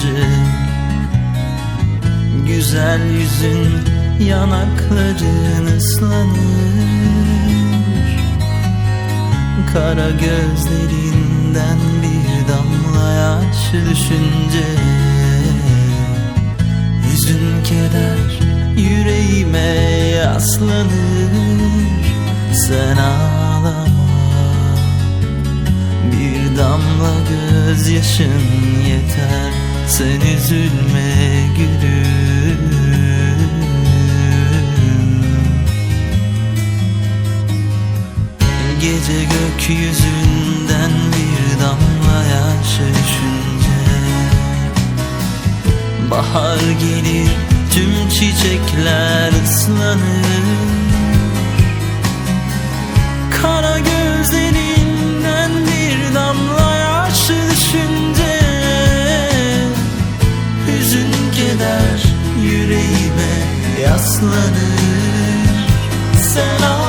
düşünce Güzel yüzün yanakların ıslanır. Kara gözlerinden bir damla yaş düşünce. Hüzün keder yüreğime yaslanır. Sen ağlama. Bir damla gözyaşın yeter Sen üzülme gülüm. Gece gökyüzünden bir damla yaş düşünce. Bahar gelir tüm çiçekler ıslanır yaslanır Sen